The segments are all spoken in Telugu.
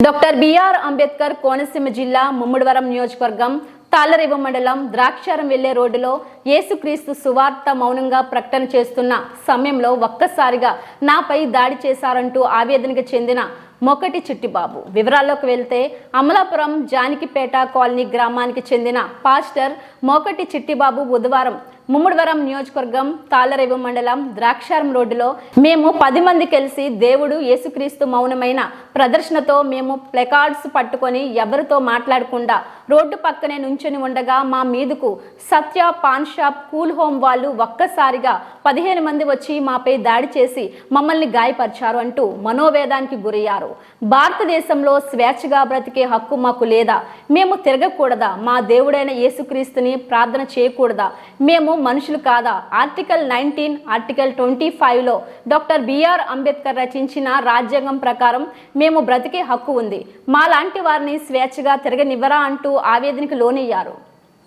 డాక్టర్ బిఆర్ అంబేద్కర్ కోనసీమ జిల్లా ముమ్మడివరం నియోజకవర్గం తాళ్ళరేవు మండలం ద్రాక్షారం వెళ్ళే రోడ్డులో యేసుక్రీస్తు సువార్త మౌనంగా ప్రకటన చేస్తున్న సమయంలో ఒక్కసారిగా నాపై దాడి చేశారంటూ ఆవేదనకు చెందిన మొకటి చిట్టిబాబు. వివరాల్లోకి వెళ్తే అమలాపురం జానకిపేట కాలనీ గ్రామానికి చెందిన పాస్టర్ మొకటి చిట్టిబాబు బుధవారం ముమ్మడివరం నియోజకవర్గం తాళరేవు మండలం ద్రాక్షారం రోడ్డులో మేము పది మంది కలిసి దేవుడు యేసుక్రీస్తు మౌనమైన ప్రదర్శనతో మేము ప్లెకార్డ్స్ పట్టుకొని ఎవరితో మాట్లాడకుండా రోడ్డు పక్కనే నుంచొని ఉండగా మా మీదకు Satya paan shop cool home వాళ్ళు ఒక్కసారిగా పదిహేను మంది వచ్చి మాపై దాడి చేసి మమ్మల్ని గాయపరిచారు అంటూ మనోవేదానికి గురయ్యారు. భారతదేశంలో స్వేచ్ఛగా బ్రతికే హక్కు మాకు లేదా? మేము తిరగకూడదా? మా దేవుడైన యేసుక్రీస్తుని ప్రార్థన చేయకూడదా? మేము మనుషులు కాదా? ఆర్టికల్ నైన్టీన్ ఆర్టికల్ ట్వంటీ ఫైవ్లో డాక్టర్ బిఆర్ అంబేద్కర్ రచించిన రాజ్యాంగం ప్రకారం మేము బ్రతికే హక్కు ఉంది. మా లాంటి వారిని స్వేచ్ఛగా తిరగనివ్వరా అంటూ ఆవేదనకు లోనయ్యారు.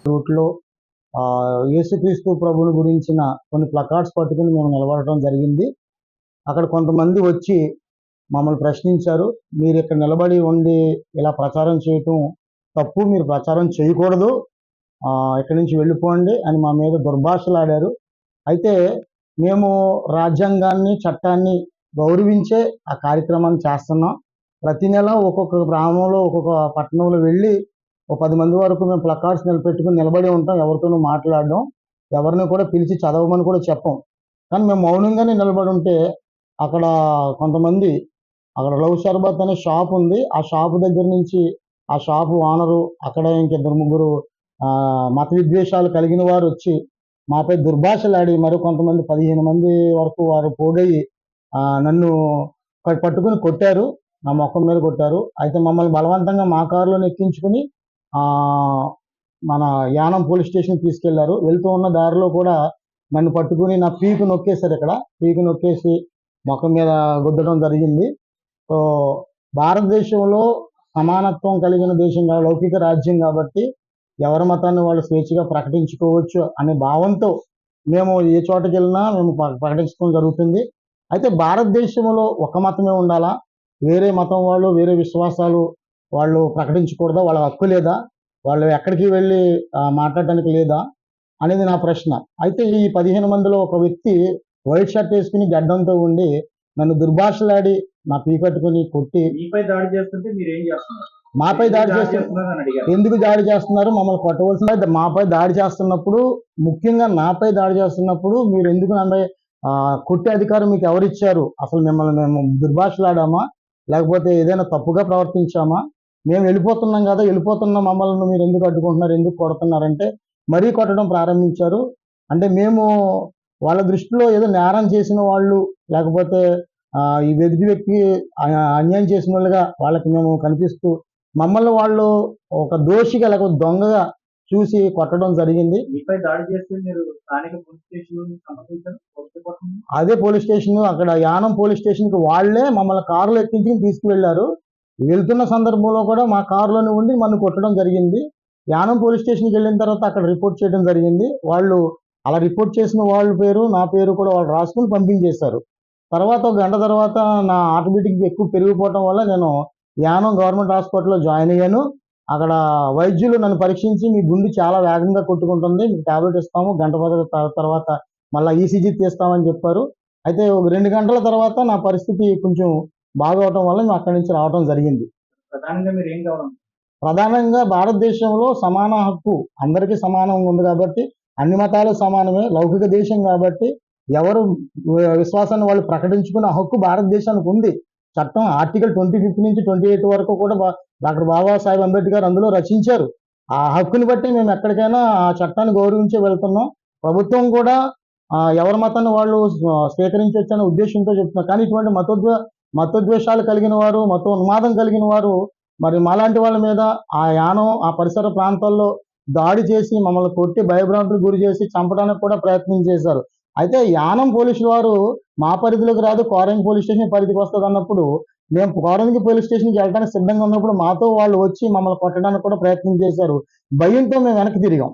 రోడ్లో యేసుక్రీస్తు ప్రభుని గురించిన కొన్ని ప్లకార్డ్స్ పట్టుకుని మేము నిలబడటం జరిగింది. అక్కడ కొంతమంది వచ్చి మమ్మల్ని ప్రశ్నించారు మీరు ఇక్కడ నిలబడి ఉండి ఇలా ప్రచారం చేయటం తప్పు మీరు ప్రచారం చేయకూడదు. ఇక్కడి నుంచి వెళ్ళిపోండి అని మా మీద దుర్భాషలాడారు. అయితే మేము రాజ్యాంగాన్ని చట్టాన్ని గౌరవించే ఆ కార్యక్రమాన్ని చేస్తున్నాం. ప్రతి నెల ఒక్కొక్క గ్రామంలో ఒక్కొక్క పట్టణంలో వెళ్ళి ఒక పది మంది వరకు మేము ప్లకార్డ్స్ నిలబెట్టుకుని నిలబడి ఉంటాం ఎవరితోనూ మాట్లాడడం ఎవరిని కూడా పిలిచి చదవమని కూడా చెప్పం. కానీ మేము మౌనంగానే నిలబడి ఉంటే అక్కడ కొంతమంది అక్కడ లవ్ షర్బత్ అనే షాప్ ఉంది. ఆ షాప్ దగ్గర నుంచి ఆ షాపు ఓనరు అక్కడ ఇంకిద్దరు ముగ్గురు మత విద్వేషాలు కలిగిన వారు వచ్చి మాపై దుర్భాషలాడి మరి కొంతమంది పదిహేను మంది వరకు వారు పోగయి నన్ను పట్టుకుని కొట్టారు. నా మొఖం మీద కొట్టారు. అయితే మమ్మల్ని బలవంతంగా మా కారులో ఎక్కించుకుని మన యానం పోలీస్ స్టేషన్ తీసుకెళ్ళారు. వెళ్తూ ఉన్న దారిలో కూడా నన్ను పట్టుకుని నా పీకు నొక్కేశారు ఇక్కడ. పీకు నొక్కేసి ముఖం మీద గుద్దడం జరిగింది. సో భారతదేశంలో సమానత్వం కలిగిన దేశంగా లౌకిక రాజ్యం కాబట్టి ఎవరి మతాన్ని వాళ్ళు స్వేచ్ఛగా ప్రకటించుకోవచ్చు అనే భావంతో మేము ఏ చోటకి వెళ్ళినా మేము ప్రకటించుకోవడం ప్రకటించడం జరుగుతుంది. అయితే భారతదేశంలో ఒక మతమే ఉండాలా? వేరే మతం వాళ్ళు వేరే విశ్వాసాలు వాళ్ళు ప్రకటించకూడదా? వాళ్ళ హక్కు లేదా? వాళ్ళు ఎక్కడికి వెళ్ళి మాట్లాడడానికి లేదా? అనేది నా ప్రశ్న. అయితే ఈ పదిహేను మందిలో ఒక వ్యక్తి వైట్ షర్ట్ వేసుకుని గడ్డంతో ఉండి నన్ను దుర్భాషలాడి నా పీకట్టుకుని కొట్టి మీపై దాడి చేస్తుంటే మీరు ఏం చేస్తున్నారు? మాపై దాడి చేస్తు చేస్తున్నారని అడిగారు. ఎందుకు దాడి చేస్తున్నారు? మమ్మల్ని కొట్టవలసిన మాపై దాడి చేస్తున్నప్పుడు ముఖ్యంగా నాపై దాడి చేస్తున్నప్పుడు మీరు ఎందుకు నన్ను కొట్టే అధికారం మీకు ఎవరిచ్చారు? అసలు మిమ్మల్ని మేము దుర్భాషలాడామా? లేకపోతే ఏదైనా తప్పుగా ప్రవర్తించామా? మేము వెళ్ళిపోతున్నాం కదా వెళ్ళిపోతున్న మమ్మల్ని మీరు ఎందుకు అడ్డుకుంటున్నారు ఎందుకు కొడుతున్నారంటే మరీ కొట్టడం ప్రారంభించారు. అంటే మేము వాళ్ళ దృష్టిలో ఏదో నేరం చేసిన వాళ్ళు లేకపోతే ఈ వెదికి వ్యక్తి అన్యాయం చేసిన వాళ్ళుగా వాళ్ళకి మేము కనిపిస్తూ మమ్మల్ని వాళ్ళు ఒక దోషిగా లేకపోతే దొంగగా చూసి కొట్టడం జరిగింది. స్టేషన్ అదే పోలీస్ స్టేషన్ అక్కడ యానం పోలీస్ స్టేషన్కి వాళ్ళే మమ్మల్ని కారులో ఎక్కించి తీసుకువెళ్ళారు. వెళ్తున్న సందర్భంలో కూడా మా కారులోనే ఉండి మనం కొట్టడం జరిగింది. యానం పోలీస్ స్టేషన్కి వెళ్ళిన తర్వాత అక్కడ రిపోర్ట్ చేయడం జరిగింది. వాళ్ళు అలా రిపోర్ట్ చేసిన వాళ్ళ పేరు నా పేరు కూడా వాళ్ళు రాసుకుని పంపించేశారు. తర్వాత ఒక గంట తర్వాత నా ఆటోమేటిక్ ఎక్కువ పెరిగిపోవటం వల్ల నేను యానం గవర్నమెంట్ హాస్పిటల్లో జాయిన్ అయ్యాను. అక్కడ వైద్యులు నన్ను పరీక్షించి మీ గుండె చాలా వేగంగా కొట్టుకుంటుంది. మీకు టాబ్లెట్ ఇస్తాము. గంట తర్వాత మళ్ళీ ఈసీజీ తీస్తామని చెప్పారు. అయితే ఒక రెండు గంటల తర్వాత నా పరిస్థితి కొంచెం బాగవటం వల్ల మేము అక్కడి నుంచి రావడం జరిగింది. ప్రధానంగా మీరు ఏం కావాలి ప్రధానంగా భారతదేశంలో సమాన హక్కు అందరికీ సమానంగా ఉంది కాబట్టి అన్ని మతాలు సమానమే లౌకిక దేశం కాబట్టి ఎవరు విశ్వాసాన్ని వాళ్ళు ప్రకటించుకునే హక్కు భారతదేశానికి ఉంది. చట్టం ఆర్టికల్ ట్వంటీ ఫిఫ్త్ నుంచి ట్వంటీ ఎయిట్ వరకు కూడా బా- డాక్టర్ బాబాసాహెబ్ అంబేద్కర్ అందులో రచించారు. ఆ హక్కుని బట్టి మేము ఎక్కడికైనా ఆ చట్టాన్ని గౌరవించే వెళ్తున్నాం. ప్రభుత్వం కూడా ఎవరి మతాన్ని వాళ్ళు ఆ, స్వీకరించవచ్చనే ఉద్దేశంతో చెప్తున్నారు. కానీ ఇటువంటి మతోద్వే మతద్వేషాలు కలిగిన వారు మతోన్మాదం కలిగిన వారు మరి మాలాంటి వాళ్ళ మీద ఆ యానం ఆ పరిసర ప్రాంతాల్లో దాడి చేసి మమ్మల్ని కొట్టి భయభ్రాంతులకు గురి చేసి చంపడానికి కూడా ప్రయత్నం చేశారు. అయితే యానం పోలీసుల వారు మా పరిధిలోకి రాదు కోరంగి పోలీస్ స్టేషన్ పరిధికి వస్తుంది అన్నప్పుడు మేము కోరంగి పోలీస్ స్టేషన్కి వెళ్ళడానికి సిద్ధంగా ఉన్నప్పుడు మాతో వాళ్ళు వచ్చి మమ్మల్ని కొట్టడానికి కూడా ప్రయత్నం చేశారు. భయంతో మేము వెనక్కి తిరిగాం.